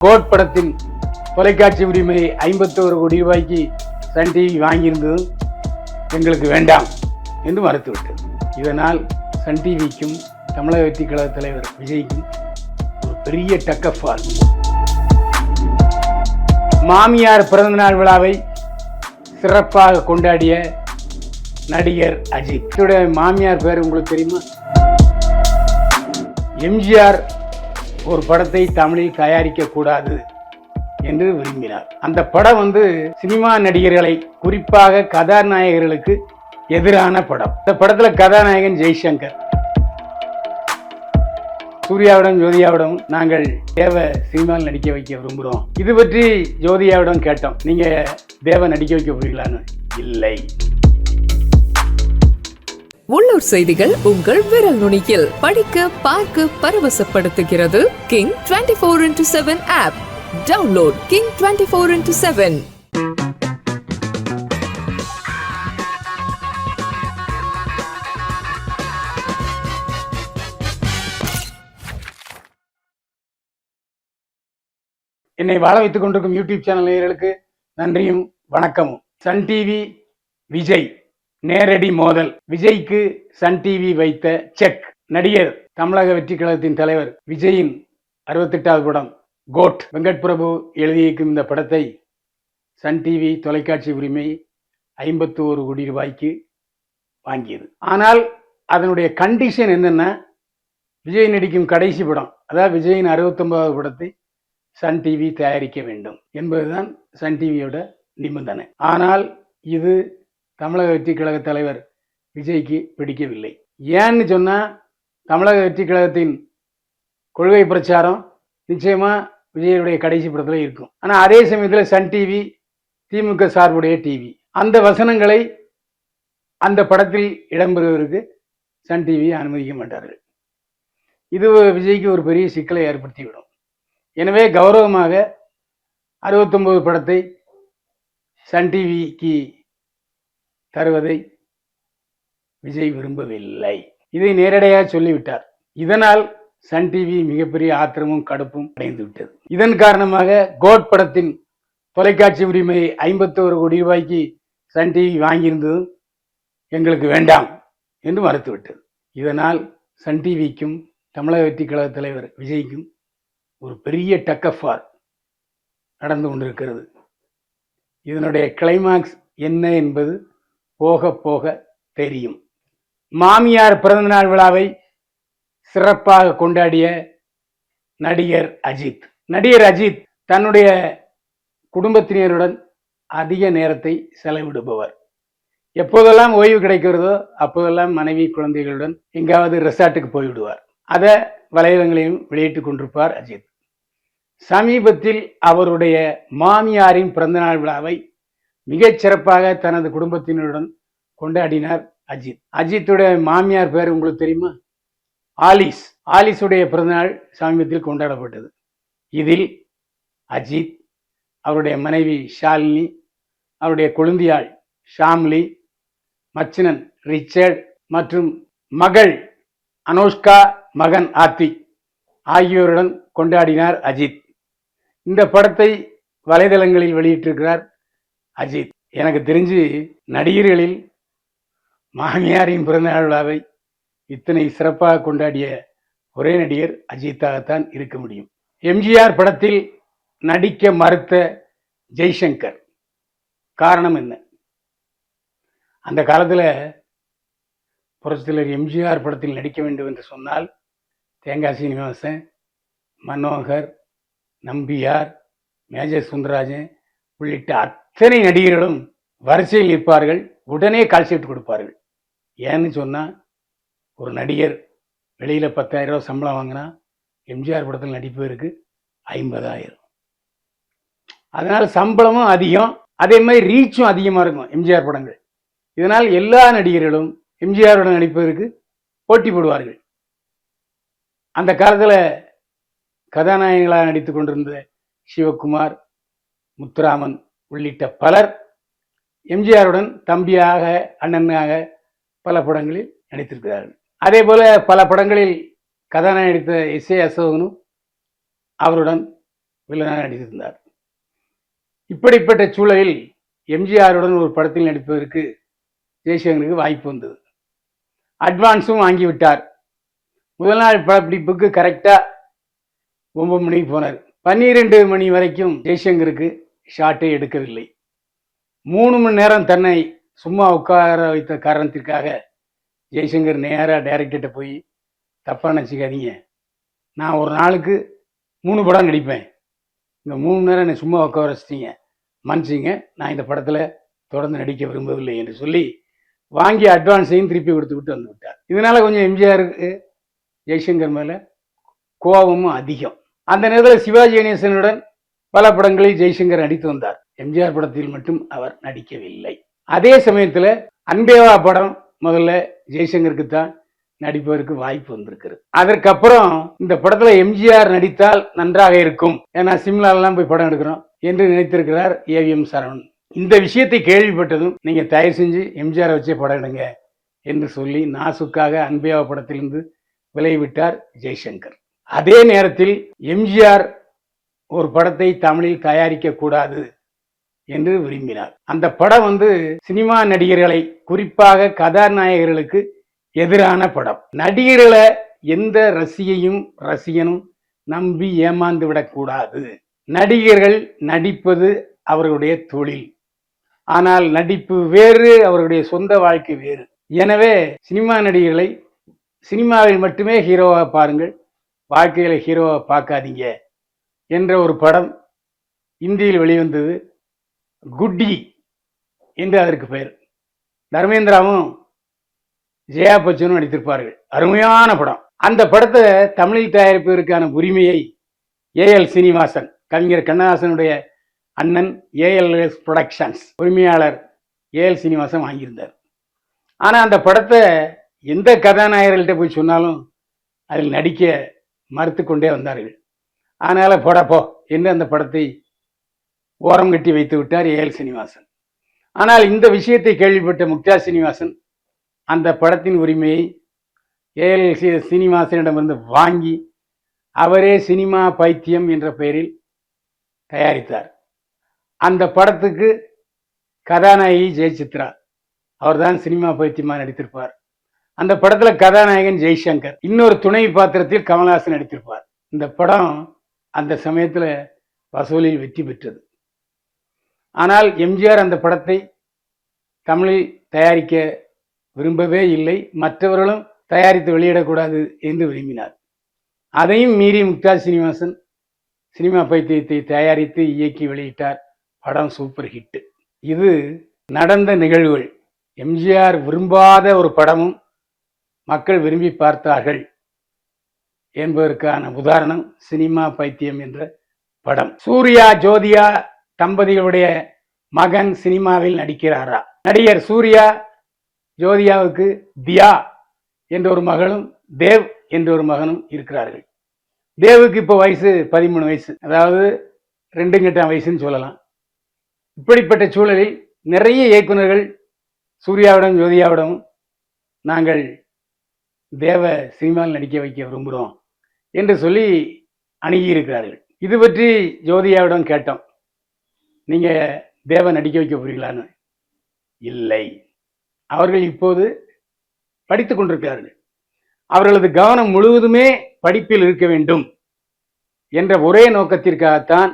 Code படத்தின் தொலைக்காட்சி உரிமையை ஐம்பத்தோரு கோடி ரூபாய்க்கு சன் டிவி வாங்கியிருந்ததும் எங்களுக்கு வேண்டாம் என்று மறுத்துவிட்டது. இதனால் சன் டிவிக்கும் தமிழக வெற்றி கழக தலைவர் விஜய்க்கும் ஒரு பெரிய டக்கஃபால் மாமியார் பிறந்தநாள் விழாவை சிறப்பாக கொண்டாடிய நடிகர் அஜித். மாமியார் பேர் உங்களுக்கு தெரியுமா? எம்ஜிஆர் ஒரு படத்தை தமிழில் தயாரிக்க கூடாது என்று விரும்பினார். அந்த படம் வந்து சினிமா நடிகர்களை குறிப்பாக கதாநாயகர்களுக்கு எதிரான படம். இந்த படத்துல கதாநாயகன் ஜெய்சங்கர். சூர்யாவிடம் ஜோதியாவிடம் நாங்கள் தேவ சினிமாவில் நடிக்க வைக்க விரும்புகிறோம். இது பற்றி ஜோதியாவிடம் கேட்டோம். நீங்க தேவ நடிக்க வைக்க போறீங்களான்னு இல்லை. உள்ளூர் செய்திகள் உங்கள் விரல் நுனியில். படிக்க பார்க்க பரவசப்படுத்துகிறது king twenty four into seven app download king twenty four into seven என்னை வாழ வைத்துக் கொண்டிருக்கும் யூடியூப் சேனல் நேயர்களுக்கு நன்றியும் வணக்கமும். சன் டிவி விஜய். நேரடி மோதல். விஜய்க்கு சன் டிவி வைத்த செக். நடிகர் தமிழக வெற்றி கழகத்தின் தலைவர் விஜயின் அறுபத்தெட்டாவது படம். கோட். வெங்கட் பிரபு எழுதியிருக்கும் இந்த படத்தை சன் டிவி தொலைக்காட்சி உரிமை ஐம்பத்து ஒரு கோடி ரூபாய்க்கு வாங்கியது. ஆனால் அதனுடைய கண்டிஷன் என்னென்னா விஜய் நடிக்கும் கடைசி படம் அதாவது விஜயின் அறுபத்தொன்பதாவது படத்தை சன் டிவி தயாரிக்க வேண்டும் என்பதுதான் சன் டிவியோட நிபந்தனை. ஆனால் இது தமிழக வெற்றி கழக தலைவர் விஜய்க்கு பிடிக்கவில்லை. ஏன்னு சொன்னால் தமிழக வெற்றி கழகத்தின் கொள்கை பிரச்சாரம் நிச்சயமாக விஜயனுடைய கடைசி படத்தில் இருக்கும். ஆனால் அதே சமயத்தில் சன் டிவி திமுக சார்புடைய டிவி. அந்த வசனங்களை அந்த படத்தில் இடம்பெறுவதற்கு சன் டிவி அனுமதிக்க மாட்டார்கள். இது விஜய்க்கு ஒரு பெரிய சிக்கலை ஏற்படுத்திவிடும். எனவே கௌரவமாக அறுபத்தொம்பது படத்தை சன் டிவிக்கு தருவதை விஜய் விரும்பவில்லை. இதை நேரடியாக சொல்லிவிட்டார். இதனால் சன் டிவி மிகப்பெரிய ஆத்திரமும் கடுப்பும் அடைந்து விட்டது. இதன் காரணமாக கோட் படத்தின் தொலைக்காட்சி உரிமையை ஐம்பத்தோரு கோடி ரூபாய்க்கு சன் டிவி வாங்கியிருந்ததும் எங்களுக்கு வேண்டாம் என்று மறுத்துவிட்டது. இதனால் சன் டிவிக்கும் தமிழக வெற்றி கழக தலைவர் விஜய்க்கும் ஒரு பெரிய டக்கஃபார் நடந்து கொண்டிருக்கிறது. இதனுடைய கிளைமாக்ஸ் என்ன என்பது போக போக தெரியும். மாமியார் பிறந்தநாள் விழாவை சிறப்பாக கொண்டாடிய நடிகர் அஜித். நடிகர் அஜித் தன்னுடைய குடும்பத்தினருடன் அதிக நேரத்தை செலவிடுபவர். எப்போதெல்லாம் ஓய்வு கிடைக்கிறதோ அப்போதெல்லாம் மனைவி குழந்தைகளுடன் எங்காவது ரெசார்ட்டுக்கு போய்விடுவார். அதை வலைதளங்களையும் வெளியிட்டுக் கொண்டிருப்பார் அஜித். சமீபத்தில் அவருடைய மாமியாரின் பிறந்தநாள் விழாவை மிகச் சிறப்பாக தனது குடும்பத்தினருடன் கொண்டாடினார் அஜித். அஜித்துடைய மாமியார் பேர் உங்களுக்கு தெரியுமா? ஆலிஸ். ஆலிஸுடைய பிறந்தநாள் சமீபத்தில் கொண்டாடப்பட்டது. இதில் அஜித் அவருடைய மனைவி ஷாலினி அவருடைய கொழுந்தியாள் ஷாம்லி மச்சினன் ரிச்சர்ட் மற்றும் மகள் அனோஷ்கா மகன் ஆத்தி ஆகியோருடன் கொண்டாடினார் அஜித். இந்த படத்தை வலைதளங்களில் வெளியிட்டிருக்கிறார் அஜித் எனக்கு தெரிஞ்சு நடிகர்களில் மாமியாரின் பிறந்தநாள் விழாவை இத்தனை சிறப்பாக கொண்டாடிய ஒரே நடிகர் அஜித்தாகத்தான் இருக்க முடியும். எம்ஜிஆர் படத்தில் நடிக்க மறுத்த ஜெய்சங்கர் காரணம் என்ன? அந்த காலத்தில் புரட்சித்தலைவர் எம்ஜிஆர் படத்தில் நடிக்க வேண்டும் என்று சொன்னால் தேங்காய் சீனிவாசன் மனோகர் நம்பியார் மேஜர் சுந்தரராஜன் உள்ளிட்ட அத்தனை நடிகர்களும் வரிசையில் நிற்பார்கள் உடனே கால்ஷீட் கொடுப்பார்கள். ஏன்னு சொன்னால் ஒரு நடிகர் வெளியில் பத்தாயிரம் ரூபா சம்பளம் வாங்கினா எம்ஜிஆர் படத்தில் நடிப்பதற்கு ஐம்பதாயிரம். அதனால் சம்பளமும் அதிகம் அதே மாதிரி ரீச்சும் அதிகமாக இருக்கும் எம்ஜிஆர் படங்கள். இதனால் எல்லா நடிகர்களும் எம்ஜிஆருடன் நடிப்பதற்கு போட்டி போடுவார்கள். அந்த காலத்தில் கதாநாயகங்களாக நடித்து கொண்டிருந்த சிவகுமார் முத்துராமன் உள்ளிட்ட பலர் எம்ஜிஆருடன் தம்பியாக அண்ணனாக பல படங்களில் நடித்திருக்கிறார்கள். அதே போல பல படங்களில் கதாநாயகன் நடித்த எஸ் ஏ அசோகனும் அவருடன் வில்லனாக நடித்திருந்தார். இப்படிப்பட்ட சூழலில் எம்ஜிஆருடன் ஒரு படத்தில் நடிப்பதற்கு ஜெய்சங்கருக்கு வாய்ப்பு வந்தது. அட்வான்ஸும் வாங்கிவிட்டார். முதல் நாள் படப்பிடிப்புக்கு கரெக்டாக ஒன்பது மணிக்கு போனார். பன்னிரெண்டு மணி வரைக்கும் ஜெய்சங்கருக்கு ஷாட்டே எடுக்கவில்லை. மூணு மணி நேரம் தன்னை சும்மா உட்கார வைத்த காரணத்திற்காக ஜெய்சங்கர் நேராக டைரக்டர்கிட்ட போய் தப்பாக நினச்சிக்காதீங்க. நான் ஒரு நாளுக்கு மூணு படம் நடிப்பேன். இந்த மூணு நேரம் என்னை சும்மா உட்கார வச்சிட்டீங்க. மன்னிச்சிங்க நான் இந்த படத்தில் தொடர்ந்து நடிக்க விரும்பவில்லை என்று சொல்லி வாங்கி அட்வான்ஸையும் திருப்பி கொடுத்து விட்டு வந்து விட்டார். இதனால் கொஞ்சம் எம்ஜிஆருக்கு ஜெய்சங்கர் மேலே கோபமும் அதிகம். அந்த நேரத்தில் சிவாஜி கணேசனுடன் பல படங்களில் ஜெய்சங்கர் நடித்து வந்தார். எம்ஜிஆர் படத்தில் மட்டும் அவர் நடிக்கவில்லை. அதே சமயத்தில் அன்பேவா படம் முதல்ல ஜெய்சங்கருக்கு தான் நடிப்பதற்கு வாய்ப்பு வந்திருக்கிறது. அதற்கப்புறம் இந்த படத்துல எம்ஜிஆர் நடித்தால் நன்றாக இருக்கும். ஏன்னா சிம்லாலாம் போய் படம் எடுக்கிறோம் என்று நினைத்திருக்கிறார் ஏவிஎம் சரவணன். இந்த விஷயத்தை கேள்விப்பட்டதும் நீங்க தயவு செஞ்சு எம்ஜிஆரை வச்சே படம் எடுங்க என்று சொல்லி நாசுக்காக அன்பேவா படத்திலிருந்து விலகிவிட்டார் ஜெய்சங்கர். அதே நேரத்தில் எம்ஜிஆர் ஒரு படத்தை தமிழில் தயாரிக்க கூடாது என்று விரும்பினார். அந்த படம் வந்து சினிமா நடிகர்களை குறிப்பாக கதாநாயகர்களுக்கு எதிரான படம். நடிகர்களை எந்த ரசிகையும் ரசிகனும் நம்பி ஏமாந்து விடக்கூடாது. நடிகர்கள் நடிப்பது அவர்களுடைய தொழில். ஆனால் நடிப்பு வேறு அவர்களுடைய சொந்த வாழ்க்கை வேறு. எனவே சினிமா நடிகர்களை சினிமாவில் மட்டுமே ஹீரோவாக பாருங்கள். வாழ்க்கையில் ஹீரோவாக பார்க்காதீங்க. என்ற ஒரு படம் இந்தியில் வெளிவந்தது. குட்டி என்று அதற்கு பெயர். தர்மேந்திராவும் ஜெயா பச்சனும் நடித்திருப்பார்கள். அருமையான படம். அந்த படத்தை தமிழில் தயாரிப்பதற்கான உரிமையை ஏஎல் சீனிவாசன் கவிஞர் கண்ணதாசனுடைய அண்ணன் ஏஎல்எஸ் ப்ரொடக்ஷன்ஸ் உரிமையாளர் ஏஎல் சீனிவாசன் வாங்கியிருந்தார். ஆனால் அந்த படத்தை எந்த கதாநாயகர்கள்ட்ட போய் சொன்னாலும் அதில் நடிக்க மறுத்து கொண்டே வந்தார்கள். அதனால் போடப்போ என்று அந்த படத்தை ஓரம் கட்டி வைத்து விட்டார் ஏஎல் சீனிவாசன். ஆனால் இந்த விஷயத்தை கேள்விப்பட்ட முக்தா சீனிவாசன் அந்த படத்தின் உரிமையை ஏஎல் சீனிவாசனிடமிருந்து வாங்கி அவரே சினிமா பைத்தியம் என்ற பெயரில் தயாரித்தார். அந்த படத்துக்கு கதாநாயகி ஜெயசித்ரா அவர்தான் சினிமா பைத்தியமாக நடித்திருப்பார். அந்த படத்தில் கதாநாயகன் ஜெய்சங்கர் இன்னொரு துணை பாத்திரத்தில் கமல்ஹாசன் நடித்திருப்பார். இந்த படம் அந்த சமயத்தில் வசூலில் வெற்றி பெற்றது. ஆனால் எம்ஜிஆர் அந்த படத்தை தமிழில் தயாரிக்க விரும்பவே இல்லை. மற்றவர்களும் தயாரித்து வெளியிடக்கூடாது என்று விரும்பினார். அதையும் மீறி முக்தா சீனிவாசன் சினிமா பைத்தியத்தை தயாரித்து இயக்கி வெளியிட்டார். படம் சூப்பர் ஹிட் இது நடந்த நிகழ்வுகள். எம்ஜிஆர் விரும்பாத ஒரு படமும் மக்கள் விரும்பி பார்த்தார்கள். என்பதற்கான உதாரணம் சினிமா பைத்தியம் என்ற படம். சூர்யா ஜோதியா தம்பதிகளுடைய மகன் சினிமாவில் நடிக்கிறாரா? நடிகர் சூர்யா ஜோதியாவுக்கு தியா என்ற ஒரு மகளும் தேவ் என்ற ஒரு மகனும் இருக்கிறார்கள். தேவுக்கு இப்போ வயசு பதிமூணு வயசு. அதாவது ரெண்டு கட்டாம் வயசுன்னு சொல்லலாம். இப்படிப்பட்ட சூழலில் நிறைய இயக்குனர்கள் சூர்யாவிடம் ஜோதியாவிடம் நாங்கள் தேவ சினிமாவில் நடிக்க வைக்க விரும்புகிறோம். என்று சொல்லி அணுகியிருக்கிறார்கள். இது பற்றி ஜோதியாவிடம் கேட்டோம். நீங்கள் தேவன் நடிக்க வைக்க போறீங்களான்னு. இல்லை. அவர்கள் இப்போது படித்து கொண்டிருக்கிறார்கள். அவர்களது கவனம் முழுவதுமே படிப்பில் இருக்க வேண்டும் என்ற ஒரே நோக்கத்திற்காகத்தான்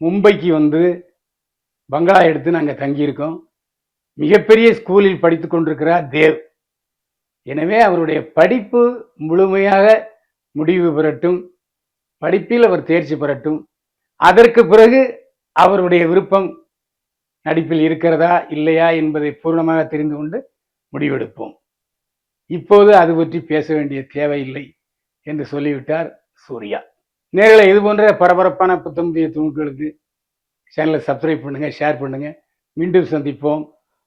மும்பைக்கு வந்து பங்களா எடுத்து நாங்கள் தங்கியிருக்கோம். மிகப்பெரிய ஸ்கூலில் படித்து கொண்டிருக்கிறார் தேவ். எனவே அவருடைய படிப்பு முழுமையாக முடிவு பெறட்டும் படிப்பில் அவர் தேர்ச்சி பெறட்டும். அதற்கு பிறகு அவருடைய விருப்பம் நடிப்பில் இருக்கிறதா இல்லையா என்பதை பூர்ணமாக தெரிந்து கொண்டு முடிவெடுப்போம். இப்போது அது பற்றி பேச வேண்டிய தேவையில்லை என்று சொல்லிவிட்டார் சூர்யா. நேரில் இது போன்ற பரபரப்பான புத்தமுதிய துணுக்களுக்கு சேனலை சப்ஸ்கிரைப் பண்ணுங்கள் ஷேர் பண்ணுங்கள் மீண்டும் சந்திப்போம்.